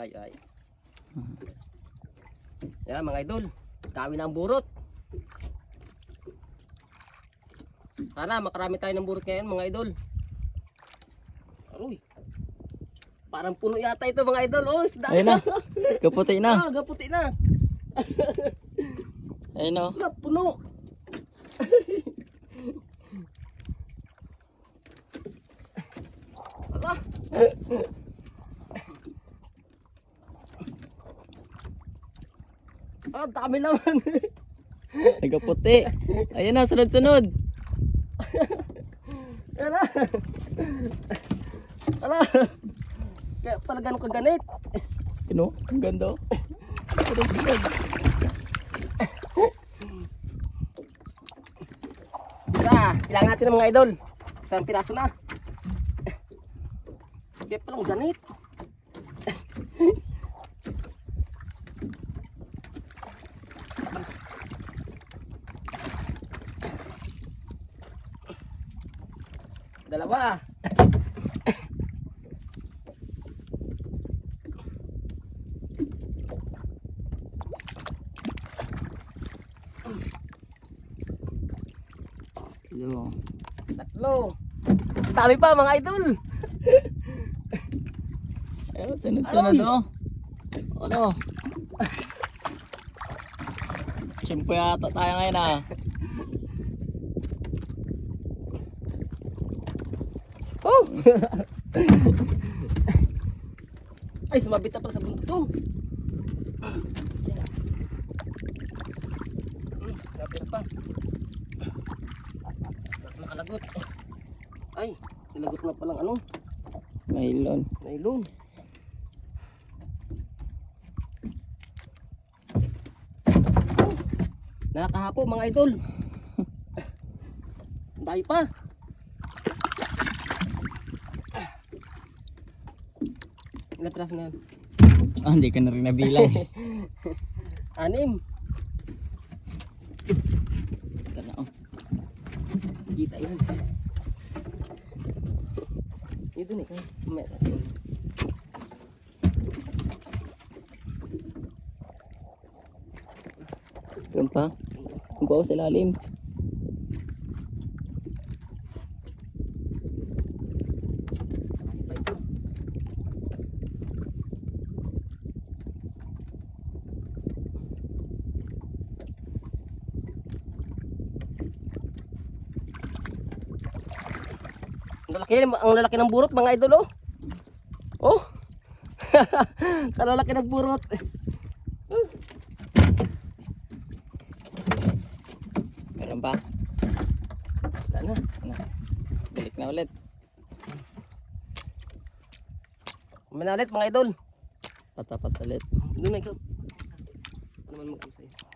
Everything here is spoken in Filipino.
Ay, ay. Yan mga idol. Dami ng burot. Sana makarami tayo ng burot ngayon mga idol. Aroy. Parang puno yata ito mga idol. Oh. Ayun na. Kaputi na. Ah, gaputi na. Ayun o. Wala, puno. Ala. Ah, dami naman. Nagkaputi. Ayun na, sunod-sunod. Yan na. Ala. Kaya pala ganun kaganit. Yun o, ang ganda o. Sunod-sunod. Tara, kailangan natin ng mga idol. Isang piraso na. Kaya palang ganit. Dalawa. Yo. Tatlo. Dami pa mga idol. Ayun, sunod-sunod Ay! o. Ano? Siyempre yata tayo ngayon ah. Oh! Ay, sumabit na pala sa bundok to. Lapit pa. Nakalagot. Ay, nilagot na palang ano, Ngayon. nailon. Nakakahapo mga idol. Dahil pa. Ilang piraso na yan? Ah, hindi ka na rin nabilang. Anim. Ito na oh. Kita yan. Ito nih kan. Merah. Meron pa. Bawas sa ilalim. Ang lalaki, ang lalaki ng burot mga idol oh. Oh. ang lalaki ng burot. Meron pa. Wala na. Ano? Balik na ulit. Kumain ulit mga idol. Patapat ulit. Doon na ikaw. Ano man mag-ano sa'yo?